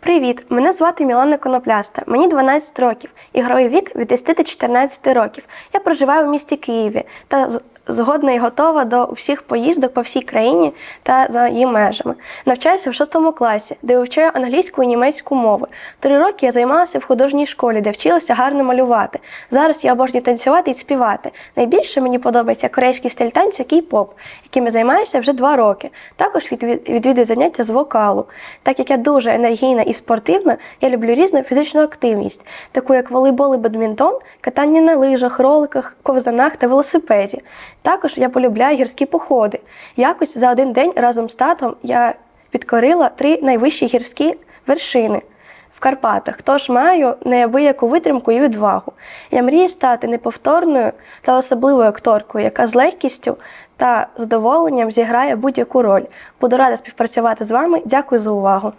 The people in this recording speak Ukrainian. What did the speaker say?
Привіт! Мене звати Мілана Конопляста. Мені 12 років. Ігровий вік від 10 до 14 років. Я проживаю в місті Києві та згодна і готова до всіх поїздок по всій країні та за її межами. Навчаюся в 6 класі, де вивчаю англійську і німецьку мови. Три роки я займалася в художній школі, де вчилася гарно малювати. Зараз я обожнюю танцювати і співати. Найбільше мені подобається корейський стиль танцю кей-поп, яким я займаюся вже два роки. Також відвідую заняття з вокалу. Так як я дуже енергійна і спортивна, я люблю різну фізичну активність, таку як волейбол і бадмінтон, катання на лижах, роликах, ковзанах та велосипеді. Також я полюбляю гірські походи. Якось за один день разом з татом я підкорила три найвищі гірські вершини. В Карпатах, тож маю неабияку витримку і відвагу. Я мрію стати неповторною та особливою акторкою, яка з легкістю та задоволенням зіграє будь-яку роль. Буду рада співпрацювати з вами. Дякую за увагу.